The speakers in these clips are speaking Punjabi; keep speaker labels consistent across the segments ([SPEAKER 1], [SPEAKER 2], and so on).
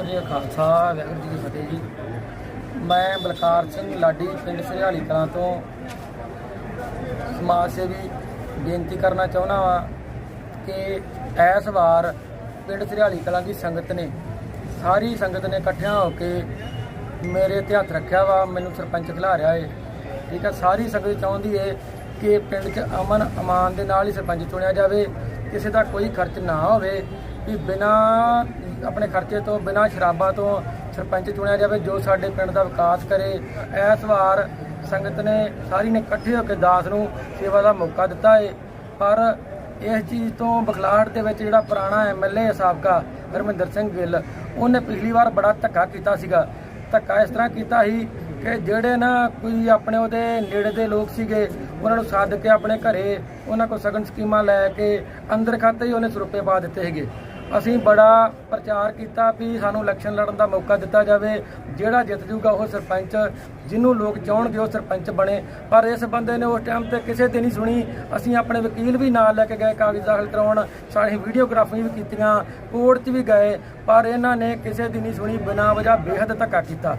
[SPEAKER 1] ਵਾਹਿਗੁਰੂ ਜੀ ਕਾ ਖਾਲਸਾ, ਵਾਹਿਗੁਰੂ ਜੀ ਕੀ ਫਤਿਹ ਜੀ। ਮੈਂ ਬਲਕਾਰ ਸਿੰਘ ਲਾਡੀ, ਪਿੰਡ ਸਰਿਆਲੀ ਕਲਾਂ ਤੋਂ ਸਮਾਜ ਸੇਵੀ ਬੇਨਤੀ ਕਰਨਾ ਚਾਹੁੰਦਾ ਵਾਂ ਕਿ ਇਸ ਵਾਰ ਪਿੰਡ ਸਰਿਆਲੀ ਕਲਾਂ ਦੀ ਸੰਗਤ ਨੇ, ਸਾਰੀ ਸੰਗਤ ਨੇ ਇਕੱਠਿਆਂ ਹੋ ਕੇ ਮੇਰੇ ਤੇ ਹੱਥ ਰੱਖਿਆ ਵਾ, ਮੈਨੂੰ ਸਰਪੰਚ ਖਿਲਾ ਰਿਹਾ ਏ। ਠੀਕ ਹੈ ਸਾਰੀ ਸੰਗਤ ਚਾਹੁੰਦੀ ਏ ਕਿ ਪਿੰਡ 'ਚ ਅਮਨ ਅਮਾਨ ਦੇ ਨਾਲ ਹੀ ਸਰਪੰਚ ਚੁਣਿਆ ਜਾਵੇ, ਕਿਸੇ ਦਾ ਕੋਈ ਖਰਚ ਨਾ ਹੋਵੇ, ਵੀ ਬਿਨਾ ਆਪਣੇ ਖਰਚੇ ਤੋਂ ਬਿਨਾਂ ਸ਼ਰਾਬਾਂ ਤੋਂ ਸਰਪੰਚ ਚੁਣਿਆ ਜਾਵੇ, ਜੋ ਸਾਡੇ ਪਿੰਡ ਦਾ ਵਿਕਾਸ ਕਰੇ। ਇਸ ਵਾਰ ਸੰਗਤ ਨੇ ਸਾਰੀ ਨੇ ਇਕੱਠੇ ਹੋ ਕੇ ਦਾਸ ਨੂੰ ਸੇਵਾ ਦਾ ਮੌਕਾ ਦਿੱਤਾ ਏ। ਪਰ ਇਸ ਚੀਜ਼ ਤੋਂ ਬਖਲਾਹਟ ਦੇ ਵਿੱਚ ਜਿਹੜਾ ਪੁਰਾਣਾ ਐਮਐਲਏ ਸਾਬਕਾ ਹਰਮਿੰਦਰ ਸਿੰਘ ਗਿੱਲ, ਉਹਨੇ ਪਿਛਲੀ ਵਾਰ ਬੜਾ ਧੱਕਾ ਕੀਤਾ ਸੀਗਾ। ਧੱਕਾ ਇਸ ਤਰ੍ਹਾਂ ਕੀਤਾ ਸੀ ਕਿ ਜਿਹੜੇ ਨਾ ਕੋਈ ਆਪਣੇ ਉਹਦੇ ਨੇੜੇ ਦੇ ਲੋਕ ਸੀਗੇ, ਉਹਨਾਂ ਨੂੰ ਸੱਦ ਕੇ ਆਪਣੇ ਘਰੇ ਉਹਨਾਂ ਕੋਲ ਸਗਨ ਸਕੀਮਾਂ ਲੈ ਕੇ ਅੰਦਰ ਖਾਤੇ ਹੀ ਉਹਨੇ ਸਰੁਪਏ ਪਾ ਦਿੱਤੇ ਸੀਗੇ। ਅਸੀਂ ਬੜਾ ਪ੍ਰਚਾਰ ਕੀਤਾ ਵੀ ਸਾਨੂੰ ਇਲੈਕਸ਼ਨ ਲੜਨ ਦਾ ਮੌਕਾ ਦਿੱਤਾ ਜਾਵੇ। ਜਿਹੜਾ ਜਿੱਤ ਜੂਗਾ ਉਹ ਸਰਪੰਚ, ਜਿਹਨੂੰ ਲੋਕ ਚਾਹਣਗੇ ਉਹ ਸਰਪੰਚ ਬਣੇ। ਪਰ ਇਸ ਬੰਦੇ ਨੇ ਉਸ ਟਾਈਮ ਤੇ ਕਿਸੇ ਦੀ ਨਹੀਂ ਸੁਣੀ। ਅਸੀਂ ਆਪਣੇ ਵਕੀਲ ਵੀ ਨਾਲ ਲੈ ਕੇ ਗਏ, ਕਾਗਜ਼ ਦਾਖਲ ਕਰਾਉਣ। ਸਾਡੀ ਵੀਡੀਓਗ੍ਰਾਫੀ ਵੀ ਕੀਤੀਆਂ ਕੋਰਟ 'ਚ ਵੀ ਗਏ। ਪਰ ਇਹਨਾਂ ਨੇ ਕਿਸੇ ਦੀ ਨਹੀਂ ਸੁਣੀ, ਬਿਨਾਂ ਵਜ੍ਹਾ ਬੇਹੱਦ ਧੱਕਾ ਕੀਤਾ।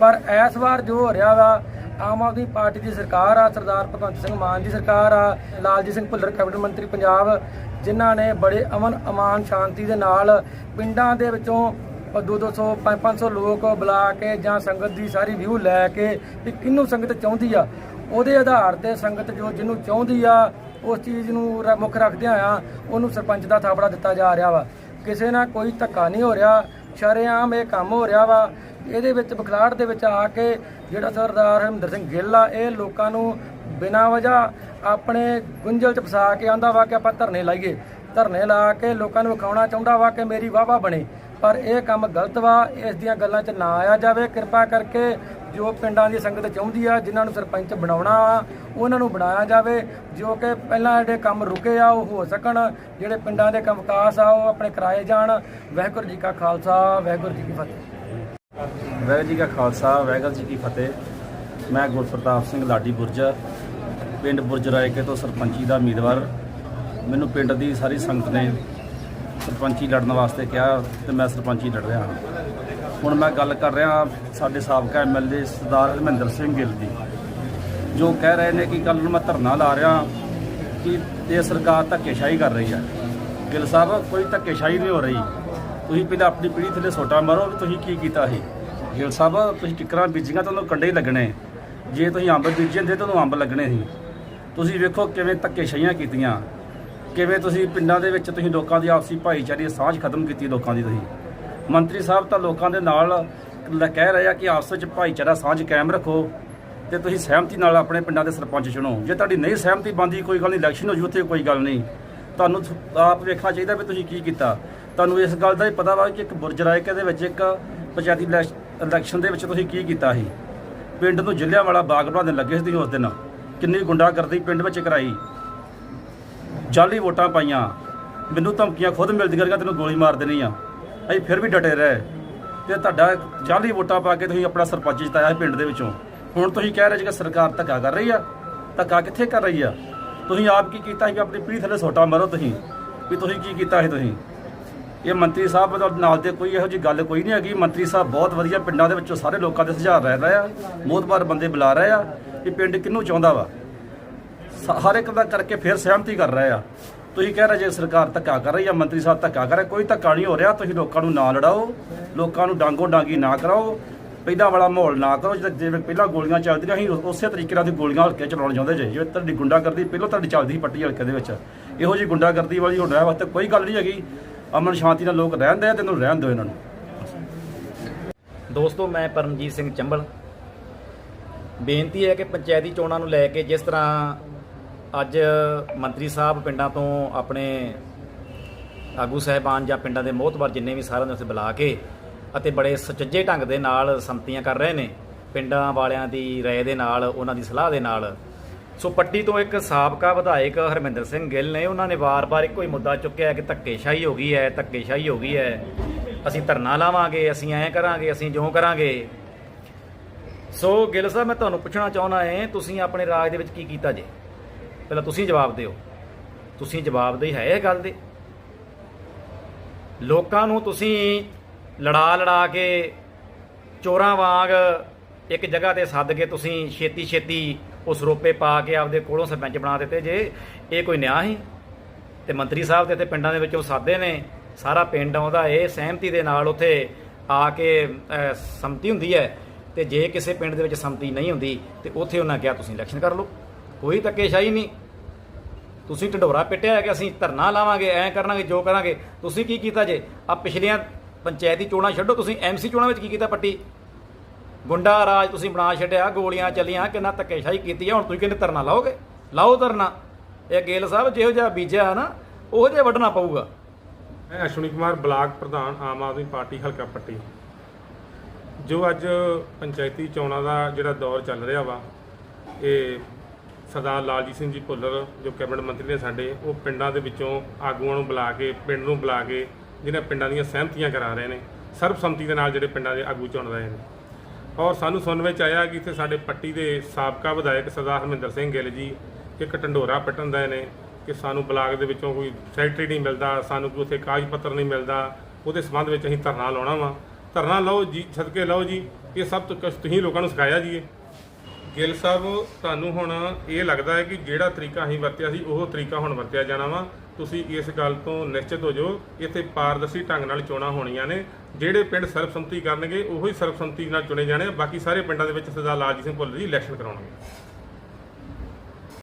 [SPEAKER 1] ਪਰ ਇਸ ਵਾਰ ਜੋ ਹੋ ਰਿਹਾ ਵਾ ਆਮ ਆਦਮੀ ਪਾਰਟੀ ਦੀ ਸਰਕਾਰ ਆ, ਸਰਦਾਰ ਭਗਵੰਤ ਸਿੰਘ ਮਾਨ ਦੀ ਸਰਕਾਰ ਆ, ਲਾਲਜੀਤ ਸਿੰਘ ਭੁੱਲਰ, ਕੈਬਨਿਟ ਮੰਤਰੀ ਪੰਜਾਬ, ਜਿਨ੍ਹਾਂ ਨੇ ਬੜੇ ਅਮਨ, ਅਮਾਨ, ਸ਼ਾਂਤੀ ਦੇ ਨਾਲ ਪਿੰਡਾਂ ਦੇ ਵਿੱਚੋਂ 2-200 500 ਲੋਕ ਬੁਲਾ ਕੇ ਜਾਂ ਸੰਗਤ ਦੀ ਸਾਰੀ ਵਿਊ ਲੈ ਕੇ ਵੀ ਕਿਹਨੂੰ ਸੰਗਤ ਚਾਹੁੰਦੀ ਆ, ਉਹਦੇ ਆਧਾਰ ਤੇ ਸੰਗਤ ਜੋ ਜਿਹਨੂੰ ਚਾਹੁੰਦੀ ਆ, ਉਸ ਚੀਜ਼ ਨੂੰ ਰ- ਮੁੱਖ ਰੱਖਦਿਆਂ ਆ, ਉਹਨੂੰ ਸਰਪੰਚ ਦਾ ਥਾਪੜਾ ਦਿੱਤਾ ਜਾ ਰਿਹਾ ਵਾ। ਕਿਸੇ ਨਾਲ ਕੋਈ ਧੱਕਾ ਨਹੀਂ ਹੋ ਰਿਹਾ, ਸ਼ਰੇਆਮ ਇਹ ਕੰਮ ਹੋ ਰਿਹਾ ਵਾ। ਇਹਦੇ ਵਿੱਚ ਬਖਲਾੜ ਦੇ ਵਿੱਚ ਆ ਕੇ ਜਿਹੜਾ ਸਰਦਾਰ ਹਰਮਿੰਦਰ ਸਿੰਘ ਗਿੱਲ ਆ, ਇਹ ਲੋਕਾਂ ਨੂੰ ਬਿਨਾਂ ਵਜ੍ਹਾ ਆਪਣੇ ਗੁੰਝਲ ਚ ਫਸਾ ਕੇ ਆਂਦਾ ਵਾ ਕਿ ਆਪਾਂ ਧਰਨੇ ਲਾਈਏ। ਧਰਨੇ ਲਾ ਕੇ ਲੋਕਾਂ ਨੂੰ ਵਿਖਾਉਣਾ ਚਾਹੁੰਦਾ ਵਾ ਕਿ ਮੇਰੀ ਵਾਵਾ ਬਣੇ। ਪਰ ਇਹ ਕੰਮ ਗਲਤ ਵਾ, ਇਸ ਦੀਆਂ ਗੱਲਾਂ 'ਚ ਨਾ ਆਇਆ ਜਾਵੇ। ਕਿਰਪਾ ਕਰਕੇ ਜੋ ਪਿੰਡਾਂ ਦੀ ਸੰਗਤ ਚਾਹੁੰਦੀ ਆ, ਜਿਨ੍ਹਾਂ ਨੂੰ ਸਰਪੰਚ ਬਣਾਉਣਾ ਆ ਉਹਨਾਂ ਨੂੰ ਬਣਾਇਆ ਜਾਵੇ। ਜੋ ਕਿ ਪਹਿਲਾਂ ਜਿਹੜੇ ਕੰਮ ਰੁਕੇ ਆ, ਉਹ ਹੋ ਸਕਣ। ਜਿਹੜੇ ਪਿੰਡਾਂ ਦੇ ਕੰਮ ਵਿਕਾਸ ਆ, ਉਹ ਆਪਣੇ ਕਰਾਏ ਜਾਣ। ਵਾਹਿਗੁਰੂ ਜੀ ਕਾ ਖਾਲਸਾ, ਵਾਹਿਗੁਰੂ ਜੀ ਕੀ ਫਤਿਹ।
[SPEAKER 2] ਵਾਹਿਗੁਰੂ ਜੀ ਕਾ ਖਾਲਸਾ, ਵਾਹਿਗੁਰੂ ਜੀ ਕੀ ਫਤਿਹ। ਮੈਂ ਗੁਰਪ੍ਰਤਾਪ ਸਿੰਘ ਲਾਡੀ ਬੁਰਜਾ, ਪਿੰਡ ਬੁਰਜ ਰਾਏਕੇ ਤੋਂ ਸਰਪੰਚੀ ਦਾ ਉਮੀਦਵਾਰ। ਮੈਨੂੰ ਪਿੰਡ ਦੀ ਸਾਰੀ ਸੰਗਤ ਨੇ ਸਰਪੰਚੀ ਲੜਨ ਵਾਸਤੇ ਕਿਹਾ ਤੇ ਮੈਂ ਸਰਪੰਚੀ ਲੜ ਰਿਹਾ ਹਾਂ। ਹੁਣ ਮੈਂ ਗੱਲ ਕਰ ਰਿਹਾ ਸਾਡੇ ਸਾਬਕਾ ਐਮਐਲਏ ਸਰਦਾਰ ਹਰਮਿੰਦਰ ਸਿੰਘ ਗਿੱਲ ਦੀ, ਜੋ ਕਹਿ ਰਹੇ ਨੇ ਕਿ ਕੱਲ ਨੂੰ ਮੈਂ ਧਰਨਾ ਲਾ ਰਿਹਾ ਕਿ ਇਹ ਸਰਕਾਰ ਧੱਕੇਸ਼ਾਹੀ ਕਰ ਰਹੀ ਹੈ। ਗਿੱਲ ਸਾਹਿਬ, ਕੋਈ ਧੱਕੇਸ਼ਾਹੀ ਨਹੀਂ ਹੋ ਰਹੀ। ਤੁਸੀਂ ਪਹਿਲਾਂ ਆਪਣੀ ਪੀੜ੍ਹੀ ਥੱਲੇ ਸੋਟਾ ਮਾਰੋ ਵੀ ਤੁਸੀਂ ਕੀ ਕੀਤਾ ਸੀ ਗਿੱਲ ਸਾਹਿਬ, ਤੁਸੀਂ ਟਿੱਕਰਾਂ ਬੀਜੀਆਂ ਤੁਹਾਨੂੰ ਕੰਡੇ ਹੀ ਲੱਗਣੇ। ਜੇ ਤੁਸੀਂ ਅੰਬ ਬੀਜੇ ਹੁੰਦੇ, ਤੁਹਾਨੂੰ ਅੰਬ ਲੱਗਣੇ ਸੀ। ਤੁਸੀਂ ਵੇਖੋ ਕਿਵੇਂ ਧੱਕੇਸ਼ਾਹੀਆਂ ਕੀਤੀਆਂ। ਕਿਵੇਂ ਤੁਸੀਂ ਪਿੰਡਾਂ ਦੇ ਵਿੱਚ ਤੁਸੀਂ ਲੋਕਾਂ ਦੀ ਆਪਸੀ ਭਾਈਚਾਰੇ ਸਾਂਝ ਖਤਮ ਕੀਤੀ ਲੋਕਾਂ ਦੀ ਤੁਸੀਂ। ਮੰਤਰੀ ਸਾਹਿਬ ਤਾਂ ਲੋਕਾਂ ਦੇ ਨਾਲ ਕਹਿ ਰਹੇ ਆ ਕਿ ਆਪਸ ਵਿੱਚ ਭਾਈਚਾਰਾ ਸਾਂਝ ਕਾਇਮ ਰੱਖੋ ਤੇ ਤੁਸੀਂ ਸਹਿਮਤੀ ਨਾਲ ਆਪਣੇ ਪਿੰਡਾਂ ਦੇ ਸਰਪੰਚ ਚੁਣੋ। ਜੇ ਤੁਹਾਡੀ ਨਹੀਂ ਸਹਿਮਤੀ ਬੰਦੀ ਕੋਈ ਗੱਲ ਨਹੀਂ, ਇਲੈਕਸ਼ਨ ਹੋ ਜੂ, ਉੱਥੇ ਕੋਈ ਗੱਲ ਨਹੀਂ। ਤੁਹਾਨੂੰ ਆਪ ਵੇਖਣਾ ਚਾਹੀਦਾ ਵੀ ਤੁਸੀਂ ਕੀ ਕੀਤਾ। ਤੁਹਾਨੂੰ ਇਸ ਗੱਲ ਦਾ ਹੀ ਪਤਾ ਵਾ ਕਿ ਇੱਕ ਬੁਰਜ ਰਾਇਕੇ ਦੇ ਵਿੱਚ ਇੱਕ ਪੰਚਾਇਤੀ ਇਲੈਕ- ਇਲੈਕਸ਼ਨ ਦੇ ਵਿੱਚ ਤੁਸੀਂ ਕੀ ਕੀਤਾ ਸੀ? ਪਿੰਡ ਨੂੰ ਜ਼ਿਲ੍ਹਿਆਂ ਵਾਲਾ ਬਾਗ ਬਣਾ ਲੱਗੇ ਸੀ ਉਸ ਦਿਨ। ਕਿੰਨੀ ਗੁੰਡਾਗਰਦੀ ਪਿੰਡ ਵਿੱਚ ਕਰਾਈ। ਜਾਲੀ ਵੋਟਾਂ ਪਾਈਆਂ। ਮੈਨੂੰ ਧਮਕੀਆਂ ਖੁਦ ਮਿਲਦੀਆਂ ਰਹੀਆਂ, ਤੈਨੂੰ ਗੋਲੀ ਮਾਰ ਦੇਣੀ ਆ। ਅਸੀਂ ਫਿਰ ਵੀ ਡਟੇ ਰਹੇ। ਤੇ ਤੁਹਾਡਾ ਜਾਲੀ ਵੋਟਾਂ ਪਾ ਕੇ ਤੁਸੀਂ ਆਪਣਾ ਸਰਪੰਚ ਜਿਤਾਇਆ ਸੀ ਪਿੰਡ ਦੇ ਵਿੱਚੋਂ। ਹੁਣ ਤੁਸੀਂ ਕਹਿ ਰਹੇ ਜੀ ਕਿ ਸਰਕਾਰ ਧੱਕਾ ਕਰ ਰਹੀ ਆ। ਧੱਕਾ ਕਿੱਥੇ ਕਰ ਰਹੀ ਆ? ਤੁਸੀਂ ਆਪ ਕੀ ਕੀਤਾ ਸੀ ਵੀ ਆਪਣੀ ਪੀੜ੍ਹੀ ਥੱਲੇ ਸੋਟਾ ਮਾਰੋ ਤੁਸੀਂ? ਵੀ ਤੁਸੀਂ ਕੀ ਕੀਤਾ ਸੀ ਤੁਸੀਂ? ਇਹ ਮੰਤਰੀ ਸਾਹਿਬ ਦਾ ਨਾਲ ਦੇ ਕੋਈ ਇਹੋ ਜੀ ਗੱਲ ਕੋਈ ਨਹੀਂ ਹੈਗੀ। ਮੰਤਰੀ ਸਾਹਿਬ ਬਹੁਤ ਵਧੀਆ ਪਿੰਡਾਂ ਦੇ ਵਿੱਚੋਂ ਸਾਰੇ ਲੋਕਾਂ ਦੇ ਸੁਝਾਅ ਲੈ ਰਹੇ ਆ। ਮੋਦਬਾਰ ਬੰਦੇ ਬੁਲਾ ਰਹੇ ਆ ਕਿ ਪਿੰਡ ਕਿਹਨੂੰ ਚਾਹੁੰਦਾ ਵਾ। ਹਰ ਇੱਕ ਦਾ ਕਰਕੇ ਫਿਰ ਸਹਿਮਤੀ ਕਰ ਰਹੇ ਆ। ਤੁਸੀਂ ਕਹਿ ਰਹੇ ਜੇ ਸਰਕਾਰ ਧੱਕਾ ਕਰ ਰਹੀ ਆ, ਮੰਤਰੀ ਸਾਹਿਬ ਧੱਕਾ ਕਰ ਰਹੇ, ਕੋਈ ਧੱਕਾ ਨਹੀਂ ਹੋ ਰਿਹਾ। ਤੁਸੀਂ ਲੋਕਾਂ ਨੂੰ ਨਾ ਲੜਾਓ, ਲੋਕਾਂ ਨੂੰ ਡਾਂਗੋ ਡਾਂਗੀ ਨਾ ਕਰਾਓ, ਪਹਿਲਾਂ ਵਾਲਾ ਮਾਹੌਲ ਨਾ ਕਰੋ। ਜਿਵੇਂ ਜਿਵੇਂ ਪਹਿਲਾਂ ਗੋਲੀਆਂ ਚੱਲਦੀਆਂ ਸੀ ਉਸੇ ਤਰੀਕੇ ਨਾਲ ਦੀ ਗੋਲੀਆਂ ਹਲਕੇ ਚਲਾਉਣ ਚਾਹੁੰਦੇ ਜੇ। ਜਿਵੇਂ ਤੁਹਾਡੀ ਗੁੰਡਾਗਰਦੀ, ਪਹਿਲਾਂ ਤੁਹਾਡੀ ਚੱਲਦੀ ਸੀ ਪੱਟੀ ਹਲਕੇ ਦੇ ਵਿੱਚ। ਇਹੋ ਜੀ ਗੁੰਡਾਗਰਦੀ ਵਾਲੀ ਹੁਣ ਰਹਿ ਵਾਸਤੇ ਕੋਈ ਗੱਲ ਨਹੀਂ ਹੈਗੀ। ਅਮਨ ਸ਼ਾਂਤੀ ਨਾਲ ਲੋਕ ਰਹਿੰਦੇ ਆ ਤੈਨੂੰ ਰਹਿਣ ਦਿਓ ਇਹਨਾਂ ਨੂੰ।
[SPEAKER 3] ਦੋਸਤੋ, ਮੈਂ ਪਰਮਜੀਤ ਸਿੰਘ ਚੰਬਲ। ਬੇਨਤੀ ਹੈ ਕਿ ਪੰਚਾਇਤੀ ਚੋਣਾਂ ਨੂੰ ਲੈ ਕੇ ਜਿਸ ਤਰ੍ਹਾਂ ਅੱਜ ਮੰਤਰੀ ਸਾਹਿਬ ਪਿੰਡਾਂ ਤੋਂ ਆਪਣੇ ਆਗੂ ਸਹਿਬਾਨ ਜਾਂ ਪਿੰਡਾਂ ਦੇ ਮੋਹਤਬਰ ਜਿੰਨੇ ਵੀ ਸਾਰਿਆਂ ਨੂੰ ਉੱਥੇ ਬੁਲਾ ਕੇ ਅਤੇ ਬੜੇ ਸੁਚੱਜੇ ਢੰਗ ਦੇ ਨਾਲ ਸੰਮਤੀਆਂ ਕਰ ਰਹੇ ਨੇ, ਪਿੰਡਾਂ ਵਾਲਿਆਂ ਦੀ ਰਾਏ ਦੇ ਨਾਲ, ਉਹਨਾਂ ਦੀ ਸਲਾਹ ਦੇ ਨਾਲ ਸੋ ਪੱਟੀ ਤੋਂ ਇੱਕ ਸਾਬਕਾ ਵਿਧਾਇਕ ਹਰਮਿੰਦਰ ਸਿੰਘ ਗਿੱਲ ਨੇ ਉਹਨਾਂ ਨੇ ਵਾਰ-ਵਾਰ ਇੱਕੋ ਹੀ ਮੁੱਦਾ ਚੁੱਕਿਆ ਕਿ ਧੱਕੇਸ਼ਾਹੀ ਹੋ ਗਈ ਹੈ, ਧੱਕੇਸ਼ਾਹੀ ਹੋ ਗਈ ਹੈ। ਅਸੀਂ ਧਰਨਾ ਲਾਵਾਂਗੇ, ਅਸੀਂ ਐਂ ਕਰਾਂਗੇ, ਅਸੀਂ ਜਿਉਂ ਕਰਾਂਗੇ। ਸੋ ਗਿੱਲ ਸਾਹਿਬ, ਮੈਂ ਤੁਹਾਨੂੰ ਪੁੱਛਣਾ ਚਾਹੁੰਦਾ ਹਾਂ, ਤੁਸੀਂ ਆਪਣੇ ਰਾਜ ਦੇ ਵਿੱਚ ਕੀ ਕੀਤਾ ਜੇ? ਪਹਿਲਾਂ ਤੁਸੀਂ ਜਵਾਬ ਦਿਓ। ਤੁਸੀਂ ਜਵਾਬਦੇ ਹੈ ਇਹ ਗੱਲ ਦੇ। ਲੋਕਾਂ ਨੂੰ ਤੁਸੀਂ ਲੜਾ ਲੜਾ ਕੇ ਚੋਰਾਂ ਵਾਂਗ ਇੱਕ ਜਗ੍ਹਾ ਤੇ ਸੱਦ ਕੇ ਤੁਸੀਂ ਛੇਤੀ ਛੇਤੀ ਉਹ ਸਰੋਪੇ ਪਾ ਕੇ ਆਪਦੇ ਕੋਲੋਂ ਸਰਪੰਚ ਬਣਾ ਦਿੱਤੇ ਜੇ। ਇਹ ਕੋਈ ਨਿਆਂ ਹੀ ਤੇ ਮੰਤਰੀ ਸਾਹਿਬ ਤੇ ਇੱਥੇ ਪਿੰਡਾਂ ਦੇ ਵਿੱਚੋਂ ਸਾਦੇ ਨੇ। ਸਾਰਾ ਪਿੰਡ ਆਉਂਦਾ, ਇਹ ਸਹਿਮਤੀ ਦੇ ਨਾਲ ਉੱਥੇ ਆ ਕੇ ਸੰਮਤੀ ਹੁੰਦੀ ਹੈ। ਤੇ ਜੇ ਕਿਸੇ ਪਿੰਡ ਦੇ ਵਿੱਚ ਸੰਮਤੀ ਨਹੀਂ ਹੁੰਦੀ, ਤੇ ਉੱਥੇ ਉਹਨਾਂ ਕਿਹਾ, ਤੁਸੀਂ ਇਲੈਕਸ਼ਨ ਕਰ ਲਓ। ਕੋਈ ਧੱਕੇਸ਼ਾਹੀ ਨਹੀਂ। ਤੁਸੀਂ ਢੰਡੋਰਾ ਪਿੱਟਿਆ ਹੈ ਕਿ ਅਸੀਂ ਧਰਨਾ ਲਾਵਾਂਗੇ, ਐਂ ਕਰਾਂਗੇ ਜੋ ਕਰਾਂਗੇ। ਤੁਸੀਂ ਕੀ ਕੀਤਾ ਜੇ? ਆ ਪਿਛਲੀਆਂ ਪੰਚਾਇਤੀ ਚੋਣਾਂ ਛੱਡੋ। ਤੁਸੀਂ ਐਮਸੀ ਚੋਣਾਂ ਵਿੱਚ ਕੀ ਕੀਤਾ ਪੱਟੀ? ਗੁੰਡਾ ਰਾਜ ਤੁਸੀਂ ਬਣਾ ਛੱਡਿਆ, ਗੋਲੀਆਂ ਚੱਲੀਆਂ, ਕਿੰਨਾ ਧੱਕੇਸ਼ਾਹੀ ਕੀਤੀ ਹੈ ਹੁਣ ਤੁਸੀਂ ਕਹਿੰਦੇ ਧਰਨਾ ਲਾਓਗੇ? ਲਾਓ ਧਰਨਾ। ਇਹ ਗੇਲ ਸਾਹਿਬ ਜਿਹੋ ਜਿਹਾ ਬੀਜਿਆ ਨਾ, ਉਹ ਜਿਹਾ ਵੱਢਣਾ ਪਊਗਾ।
[SPEAKER 4] ਮੈਂ ਅਸ਼ਵਨੀ ਕੁਮਾਰ ਬਲਾਕ ਪ੍ਰਧਾਨ, ਆਮ ਆਦਮੀ ਪਾਰਟੀ, ਹਲਕਾ ਪੱਟੀ। ਜੋ ਅੱਜ ਪੰਚਾਇਤੀ ਚੋਣਾਂ ਦਾ ਜਿਹੜਾ ਦੌਰ ਚੱਲ ਰਿਹਾ ਵਾ, ਇਹ ਸਰਦਾਰ ਲਾਲਜੀਤ ਸਿੰਘ ਜੀ ਭੁੱਲਰ, ਜੋ ਕੈਬਨਿਟ ਮੰਤਰੀ ਨੇ ਸਾਡੇ, ਉਹ ਪਿੰਡਾਂ ਦੇ ਵਿੱਚੋਂ ਆਗੂਆਂ ਨੂੰ ਬੁਲਾ ਕੇ, ਪਿੰਡ ਨੂੰ ਬੁਲਾ ਕੇ, ਜਿਹਨਾਂ ਪਿੰਡਾਂ ਦੀਆਂ ਸਹਿਮਤੀਆਂ ਕਰਾ ਰਹੇ ਨੇ, ਸਰਬਸੰਮਤੀ ਦੇ ਨਾਲ ਜਿਹੜੇ ਪਿੰਡਾਂ ਦੇ ਆਗੂ ਚੁਣ ਰਹੇ ਨੇ। ਔਰ ਸਾਨੂੰ ਸੁਣਨ ਵਿੱਚ ਆਇਆ ਕਿ ਇੱਥੇ ਸਾਡੇ ਪੱਟੀ ਦੇ ਸਾਬਕਾ ਵਿਧਾਇਕ ਸਰਦਾਰ ਹਰਮਿੰਦਰ ਸਿੰਘ ਗਿੱਲ ਜੀ ਇੱਕ ਢੰਡੋਰਾ ਪਿੱਟਣ ਦਾ ਨੇ ਕਿ ਸਾਨੂੰ ਬਲਾਕ ਦੇ ਵਿੱਚੋਂ ਕੋਈ ਸੈਕਟਰੀ ਨਹੀਂ ਮਿਲਦਾ, ਸਾਨੂੰ ਕੋਈ ਉੱਥੇ ਕਾਗਜ਼ ਪੱਤਰ ਨਹੀਂ ਮਿਲਦਾ। ਉਹਦੇ ਸੰਬੰਧ ਵਿੱਚ ਅਸੀਂ ਧਰਨਾ ਲਾਉਣਾ ਵਾ। ਧਰਨਾ ਲਾਓ ਜੀ, ਸਦਕੇ ਲਾਓ ਜੀ। ਇਹ ਸਭ ਤੋਂ ਕੁਛ ਤੁਸੀਂ ਲੋਕਾਂ ਨੂੰ ਸਿਖਾਇਆ ਜੀ ਇਹ। ਗਿੱਲ ਸਾਹਿਬ, ਤੁਹਾਨੂੰ ਹੁਣ ਇਹ ਲੱਗਦਾ ਹੈ ਕਿ ਜਿਹੜਾ ਤਰੀਕਾ ਅਸੀਂ ਵਰਤਿਆ ਸੀ, ਉਹ ਤਰੀਕਾ ਹੁਣ ਵਰਤਿਆ ਜਾਣਾ ਵਾ। ਤੁਸੀਂ ਇਸ ਗੱਲ ਤੋਂ ਨਿਸ਼ਚਿਤ ਹੋ ਜਾਓ, ਇੱਥੇ ਪਾਰਦਰਸ਼ੀ ਢੰਗ ਨਾਲ ਚੋਣਾਂ ਹੋਣੀਆਂ ਨੇ ਜਿਹੜੇ ਪਿੰਡ ਸਰਬਸੰਮਤੀ ਕਰਨਗੇ, ਉਹੀ ਸਰਬਸੰਮਤੀ ਨਾਲ ਚੁਣੇ ਜਾਣੇ ਆ। ਬਾਕੀ ਸਾਰੇ ਪਿੰਡਾਂ ਦੇ ਵਿੱਚ ਸਰਦਾਰ ਲਾਲਜੀਤ ਸਿੰਘ ਭੁੱਲਰ ਜੀ ਇਲੈਕਸ਼ਨ ਕਰਾਉਣਗੇ